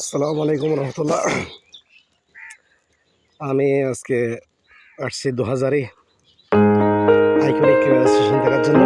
আসসালামু আলাইকুম রহমতুল্লাহ। আমি আজকে আসছি দু হাজারে আইকনিক স্টেশন দেখার জন্য।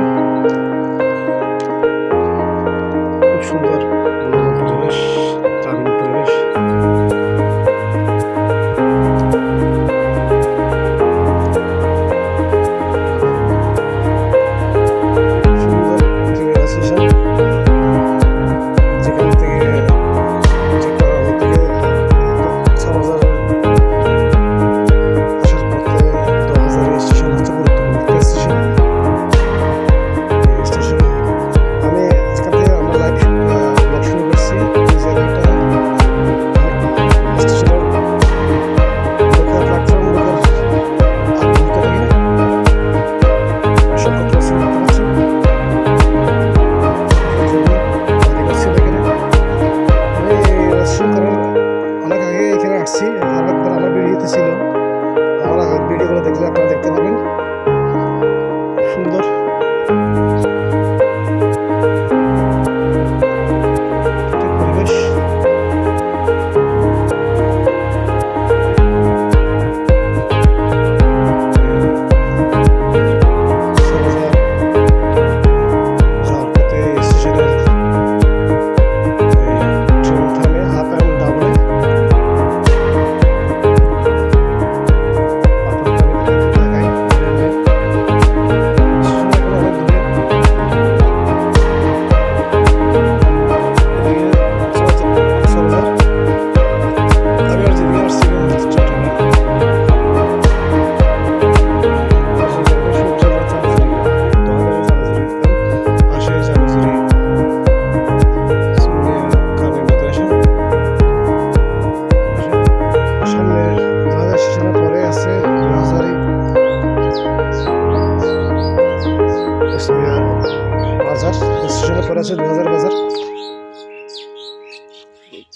স্টেশনের আছে দু হাজার বাজার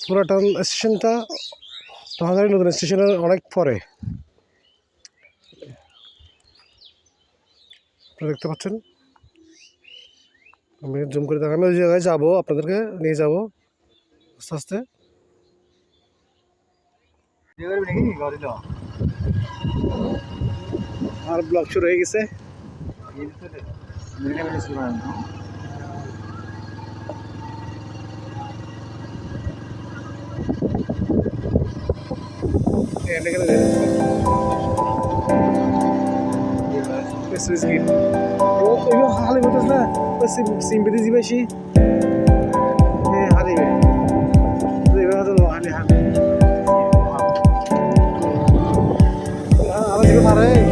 পুরাতন স্টেশনটা হাজারের নতুন স্টেশনের অনেক পরে। দেখতে পাচ্ছেন? আমি জুম করে দেখানো ওই জায়গায় যাব, আপনাদেরকে নিয়ে যাব, আস্তে আস্তে। আর ব্লগ শুরু হয়ে গেছে। Pessoas que. Eu, eu ralo muitas na. Assim, sim, bem dizer baixi. É, ralo bem. Eu ralo no ralo ralo. আমার দিকে মারে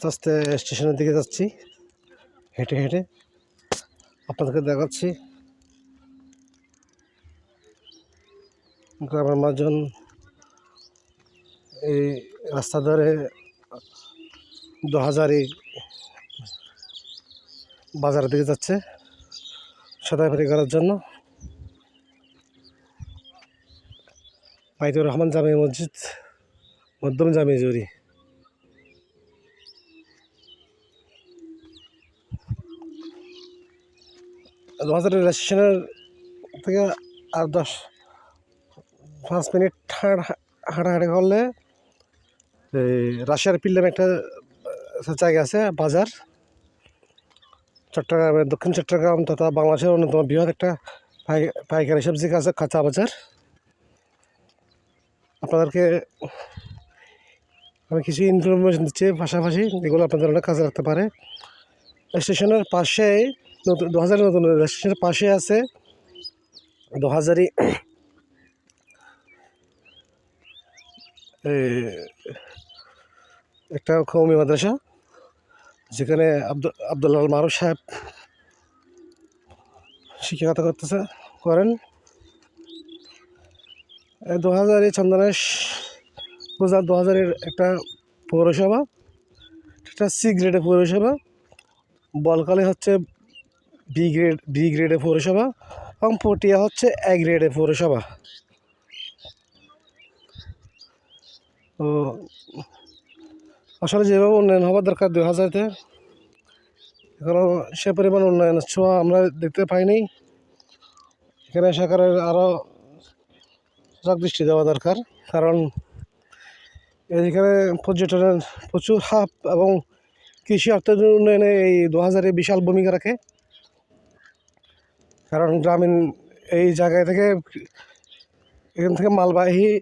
আস্তে আস্তে স্টেশনের দিকে যাচ্ছি। হেঁটে হেঁটে আপনাদেরকে দেখাচ্ছি। গ্রামের মানুষজন এই রাস্তা ধরে দু হাজারই বাজারের দিকে যাচ্ছে সদাইবাড়ি করার জন্য। বাইতুর রহমান জামি মসজিদ, মধ্যম জামি জুরি দু রেল থেকে আর দশ পাঁচ মিনিট হাঁটা হাঁটাহাঁটি করলে এই রাশিয়ার পিল্লাম একটা জায়গা আছে, বাজার। চট্টগ্রামের দক্ষিণ চট্টগ্রাম তথা বাংলাদেশের অন্যতম বৃহৎ একটা পাই- পাইকারি সবজি আছে কাঁচা বাজার। আপনাদেরকে আমি কিছু ইনফরমেশন দিচ্ছি। পাশাপাশি এগুলো আপনাদের অনেক কাজে লাগতে পারে। স্টেশনের পাশে নতুন দু হাজারের নতুন রেল পাশে আছে। দু হাজারই একটা কৌমি মাদ্রাসা, যেখানে আব্দুল, আবদুল্লাহ মারুফ সাহেব শিক্ষকতা করতেছে, করেন। দু হাজার চন্দনেশ দু হাজারের একটা পৌরসভা একটা সি গ্রেডের পৌরসভা। বলকালে হচ্ছে বি গ্রেড বি গ্রেডে পৌরসভা এবং পটিয়া হচ্ছে এ গ্রেডের পৌরসভা। তো আসলে যেভাবে উন্নয়ন হওয়ার দরকার দু হাজারতে এখনও সে পরিমাণ উন্নয়ন ছোঁয়া আমরা দেখতে পাইনি। এখানে সরকারের আরও সজাগ দৃষ্টি দেওয়া দরকার, কারণ এখানে পর্যটনের প্রচুর হাব এবং কৃষি অর্থনৈতিক উন্নয়নে এই দু হাজারে বিশাল ভূমিকা রাখে। কারণ গ্রামীণ এই জায়গায় থেকে এখান থেকে মালবাহী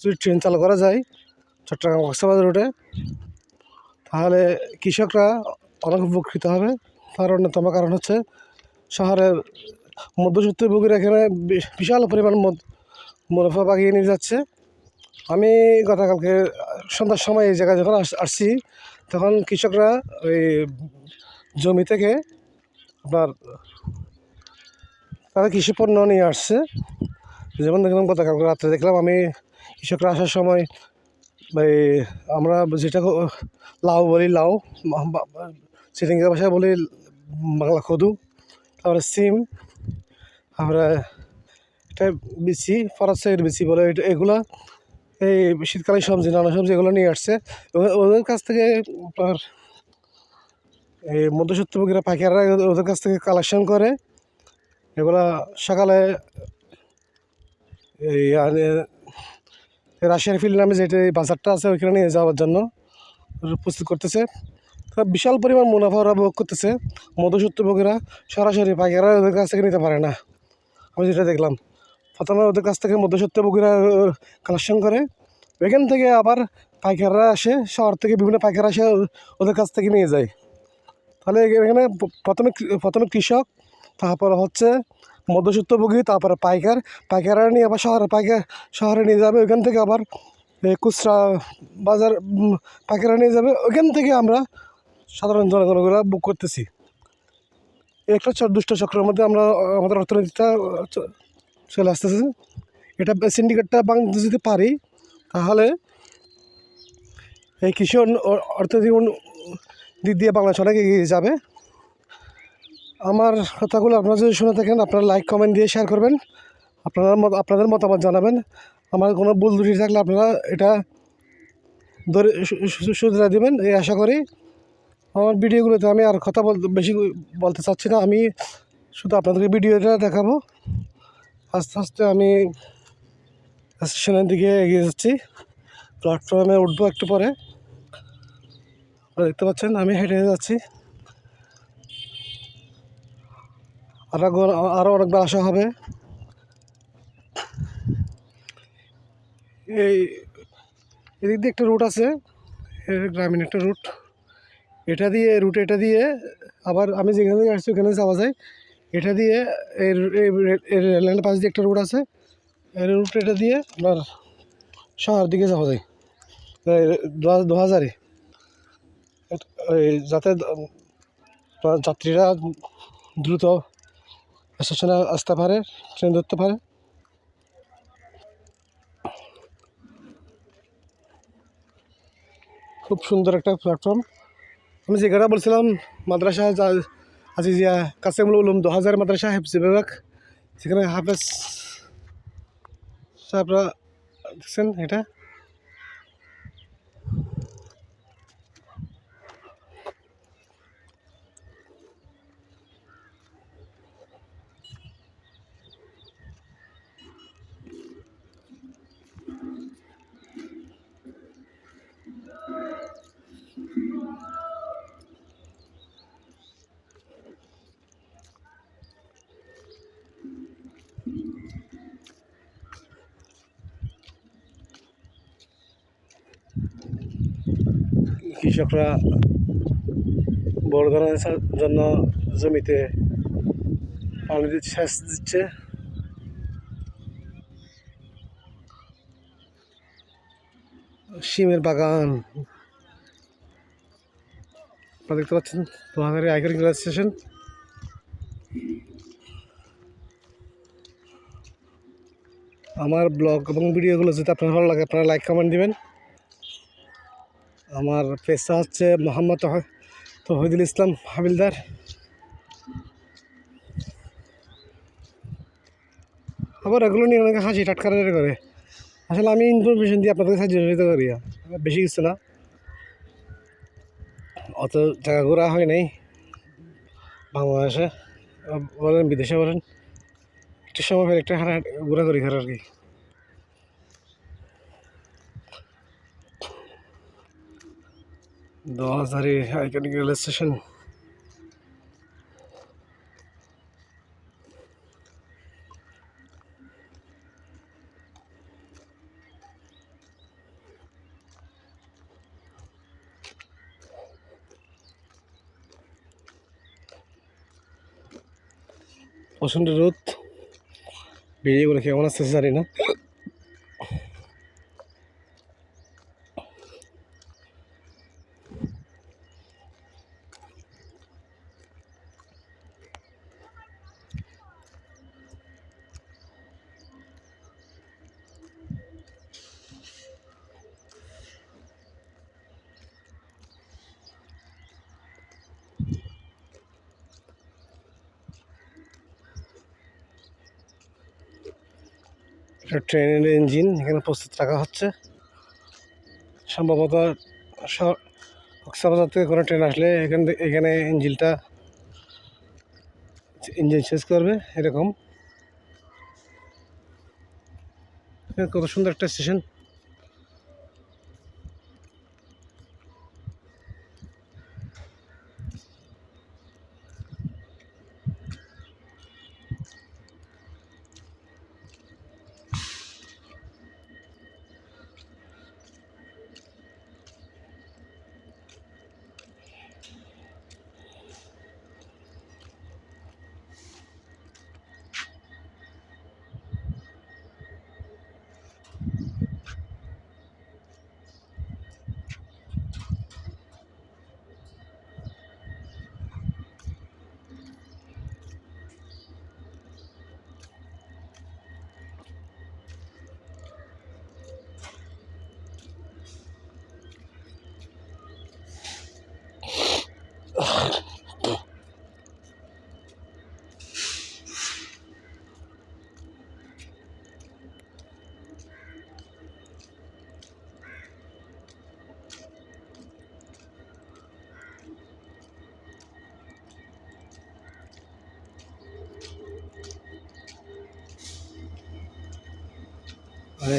যদি ট্রেন চালু করা যায়, চট্টগ্রাম কক্সবাজার রুটে, তাহলে কৃষকরা অনেক উপকৃত হবে। তার অন্যতম কারণ হচ্ছে শহরের মধ্যসূত্রভোগীরা এখানে বিশাল পরিমাণ মুনাফা বাগিয়ে নিয়ে যাচ্ছে। আমি গতকালকে সন্ধ্যার সময় এই জায়গায় যখন আস- আসছি, তখন কৃষকরা ওই জমি থেকে আপনার তারা কৃষি পণ্য নিয়ে আসছে। যেমন দেখলাম গতকাল রাত্রে দেখলাম আমি কৃষকরা আসার সময় এই আমরা যেটা লাউ বলি, লাউ চিটিঙ্গা ভাষায় বলি, বাংলা কদু, তারপরে সিম, তারপরে এটা বিচি, ফরাসের বিচি বলে এগুলা, এই শীতকালীন সবজি, নানা সবজি এগুলো নিয়ে আসছে। ওদের কাছ থেকে আপনার এই মধ্যসত্ত্বভোগীরা পাইকাররা ওদের কাছ থেকে কালেকশন করে। এগুলা সকালে, এই রাশিয়ার ফিল্ড নামে যেটা এই বাজারটা আছে, ওইখানে নিয়ে যাওয়ার জন্য প্রস্তুত করতেছে। বিশাল পরিমাণ মুনাফা ওরা ভোগ করতেছে। মধুসূত্রভোগীরা সরাসরি পাইকাররা ওদের কাছ থেকে নিতে পারে না। আমি যেটা দেখলাম, প্রথমে ওদের কাছ থেকে মধ্যসত্ত্বভোগীরা কালেকশন করে। ওইখান থেকে আবার পাইকাররা আসে, শহর থেকে বিভিন্ন পাইকাররা আসে, ওদের কাছ থেকে নিয়ে যায়। তাহলে এখানে প্রথমে প্রথমে কৃষক তারপর হচ্ছে মধ্যসূত্রভোগী তারপরে পাইকার। পাইকাররা নিয়ে আবার শহরে পাইকার শহরে নিয়ে যাবে, ওইখান থেকে আবার খুচরা বাজার পাইকাররা নিয়ে যাবে, ওইখান থেকে আমরা সাধারণ জনগণগুলো বুক করতেছি। একটা দুষ্ট চক্রের মধ্যে আমরা, আমাদের অর্থনীতিটা চলে আসতেছে। এটা সিন্ডিকেটটা বাংলাদেশ যদি পারি, তাহলে এই কৃষি উন্ন- অ- অর্থনৈতিক দিক দিয়ে বাংলাদেশ অনেক এগিয়ে যাবে। আমার কথাগুলো আপনারা যদি শুনে থাকেন, আপনারা লাইক কমেন্ট দিয়ে শেয়ার করবেন। আপনারা আপনাদের মতামত জানাবেন। আমার কোনো ভুল ত্রুটি থাকলে আপনারা এটা ধরে, সু- সু- দেবেন। এই আশা করি আমার ভিডিওগুলোতে আমি আর কথা বলতে বেশি বলতে চাচ্ছি না। আমি শুধু আপনাদেরকে ভিডিওটা দেখাবো। আস্তে আস্তে আমি স্টেশনের দিকে এগিয়ে যাচ্ছি। প্ল্যাটফর্মে উঠবো একটু পরে। দেখতে পাচ্ছেন, আমি হেঁটে যাচ্ছি। আরও আরও অনেকবার আসা হবে। এই এদিক দিয়ে একটা রুট আছে এর গ্রামীণ একটা রুট এটা দিয়ে রুট এটা দিয়ে, আবার আমি যেখানে থেকে আসছি ওখানে যাওয়া যায়। এটা দিয়ে এই রু- এই রে- রেল লাইনের পাশ দিয়ে একটা রুট আছে। এই রুট এটা দিয়ে আপনার শহর দিকে যাওয়া যায়। দু হাজারে যাতে যাত্রীরা দ্রুত স্টেশনে আসতে পারে, ট্রেন ধরতে পারে। খুব সুন্দর একটা প্ল্যাটফর্ম আমি যেখানে বলছিলাম, মাদ্রাসা যা- আজিজিয়া কাসেমুল উলুম দু হাজার মাদ্রাসা হেফজি বিভাগ, সেখানে হাফেজ সাহেবরা দেখছেন এটা। কৃষকরা বড় ধরনের জন্য জমিতে পানি দিচ্ছে সেচ দিচ্ছে। শিমের বাগান। দেখতে পাচ্ছেন, তোমাদের আইকন রেল স্টেশন আমার ব্লগ এবং ভিডিওগুলো যদি আপনার ভালো লাগে, আপনারা লাইক কমেন্ট দিবেন। আমার পেশা হচ্ছে মোহাম্মদ তহ- তহিদুল ইসলাম হাবিলদার। আবার এগুলো নিয়ে অনেকে হাসি টাটকারে করে। আসলে আমি ইনফরমেশন দিয়ে আপনাদের সাহায্য করি আমার বেশি কিছু না। অত জায়গা ঘোরা হয় নাই। বাংলাদেশে, বলেন বিদেশে বলেন। একটু সময় পেলে একটা হাঁটা ঘোরাঘুরি করে আর কি। দশধারি আইকনিক রেল স্টেশন। প্রচণ্ড রোদ বেরিয়ে বলে কেমন আসছে জানি না। ট্রেনের ইঞ্জিন, এখানে প্রস্তুত রাখা হচ্ছে। সম্ভবত কক্সবাজার থেকে কোনো ট্রেন আসলে এখান এখানে ইঞ্জিনটা ইঞ্জিন চেঞ্জ করবে, এরকম। কত সুন্দর একটা স্টেশন।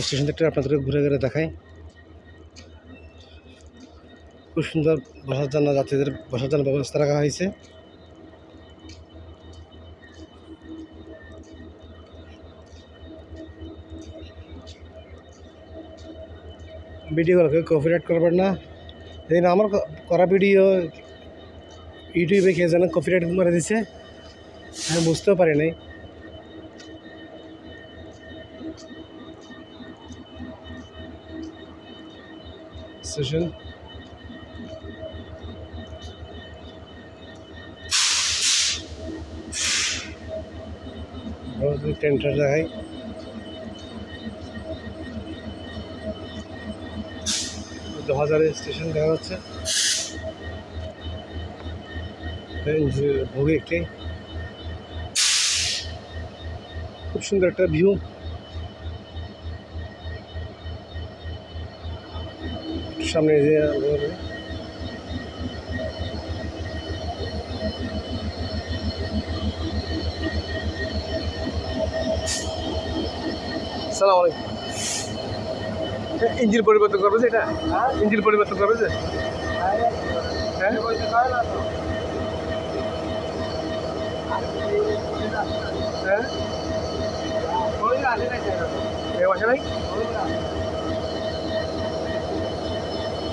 স্টেশন থেকে আপনাদেরকে ঘুরে ঘুরে দেখাই। খুব সুন্দর বসার জন্য যাত্রীদের বসার জন্য ব্যবস্থা রাখা হয়েছে। ভিডিওগুলোকে কপিরাইট করবেন না। এই আমার করা ভিডিও ইউটিউবে কে যেন কপিরাইট মারে দিছে, আমি বুঝতেও পারি নাই। decision. बहुत ही टेंटर है দু হাজারের স্টেশন দেখা যাচ্ছে ভোগে একটি খুব সুন্দর একটা ভিউ সামনে সালাম আলাইকুম ইঞ্জিন পরিবর্তন করবে যে এটা? ইঞ্জিন পরিবর্তন করবে যে? হ্যাঁ? হ্যাঁ? মাসে নাই?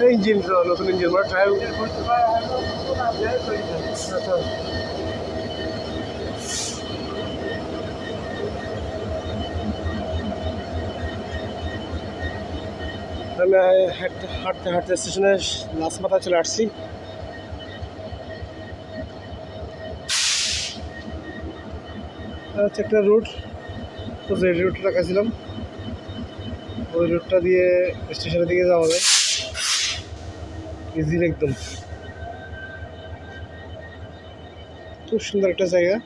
ইঞ্জিন নতুন ইঞ্জিন মানে ট্রায়াল আমি হাঁটতে হাঁটতে হাঁটতে স্টেশনে লাসমাতা চলে আসছি। হচ্ছে একটা রুট তো যে রুটটা রাখাছিলাম ওই রুটটা দিয়ে স্টেশনের দিকে যাওয়া যায় একদম। খুব সুন্দর একটা জায়গা।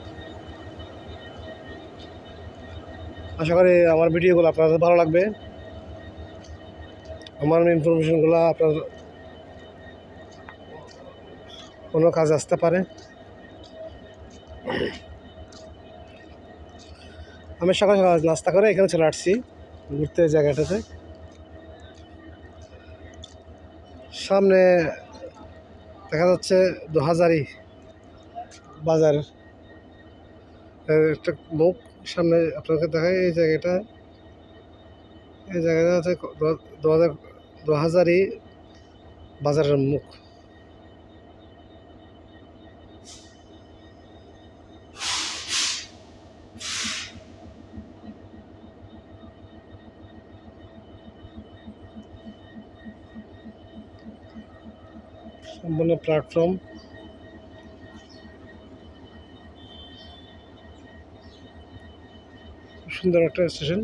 আশা করি আমার ভিডিওগুলো আপনাদের ভালো লাগবে। আমার ইনফরমেশনগুলো আপনার কোনো কাজ আসতে পারে। আমি সকাল সকাল নাস্তা করে এখানে চলে আসছি, ঘুরতে জায়গাটাতে। সামনে দেখা যাচ্ছে দু হাজারি বাজার একটা মুখ সামনে আপনাকে দেখায় এই জায়গাটা। এই জায়গাটা হচ্ছে দু হাজার দু হাজারি বাজারের মুখ। সম্পূর্ণ প্ল্যাটফর্ম সুন্দর একটা স্টেশন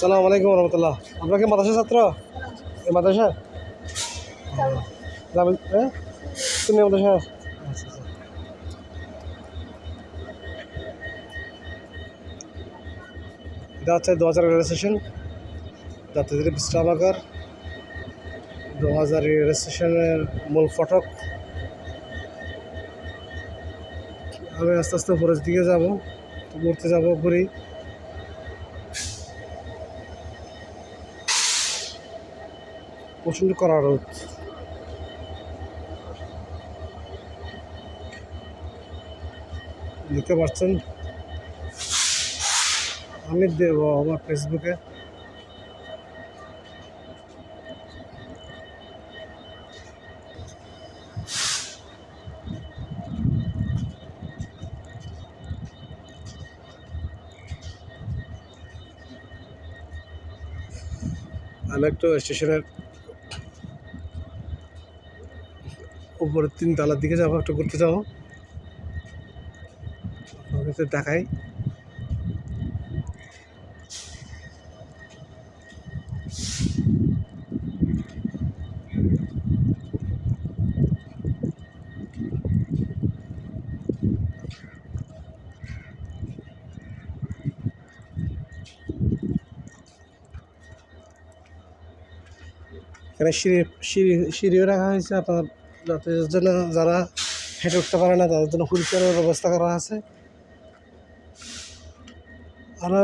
সালাম আলাইকুম রহমতুল্লাহ। আপনার কি মাদ্রাসা ছাত্র? এই মাদ্রাসা? হ্যাঁ? তুমি মাদ্রাসা? আচ্ছা আচ্ছা। এটা হচ্ছে দু হাজার রেল স্টেশন যাত্রীদের বিশ্রামাগার দু হাজার রেল স্টেশনের মূল ফটক। আমি আস্তে আস্তে উপরের দিকে যাব ঘুরতে যাব ঘুরি প্রচণ্ড করা রোদ দেখতে পাচ্ছেন? আমি দেব আমার ফেসবুকে আমি একটু স্টেশনের উপরের তিন তলার দিকে যাব, একটু ঘুরতে যাব। দেখাই। এখানে সিঁড়ি সিঁড়ি, সিঁড়িও রাখা হয়েছে আপনার যাত্রীদের জন্য যারা হেঁটে উঠতে পারে না, তাদের জন্য হুইল চেয়ারের ব্যবস্থা করা আছে। আরও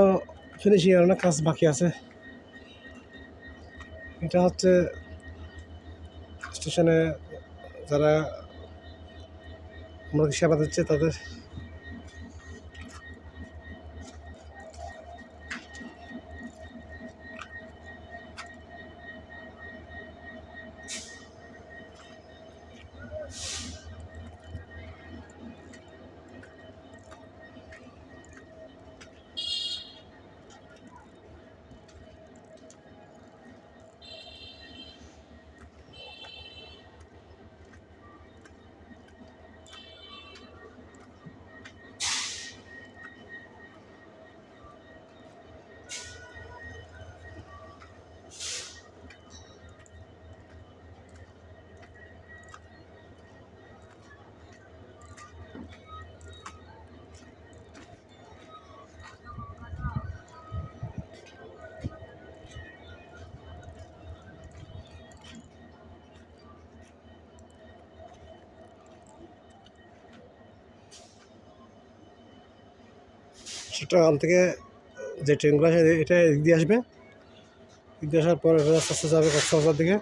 ফিনিশিং অনেক কাজ বাকি আছে। এটা হচ্ছে স্টেশনে যারা আমাদের সেবা দিচ্ছে, তাদের চট্টগ্রাম থেকে যে ট্রেনগুলো আসে এটা এদিক দিয়ে আসবে। এদিক দিয়ে আসার পর এটা আস্তে যাবে কক্সবাজার দিকে।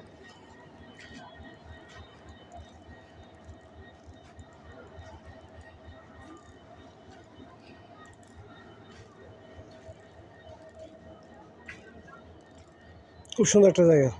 খুব সুন্দর একটা জায়গা।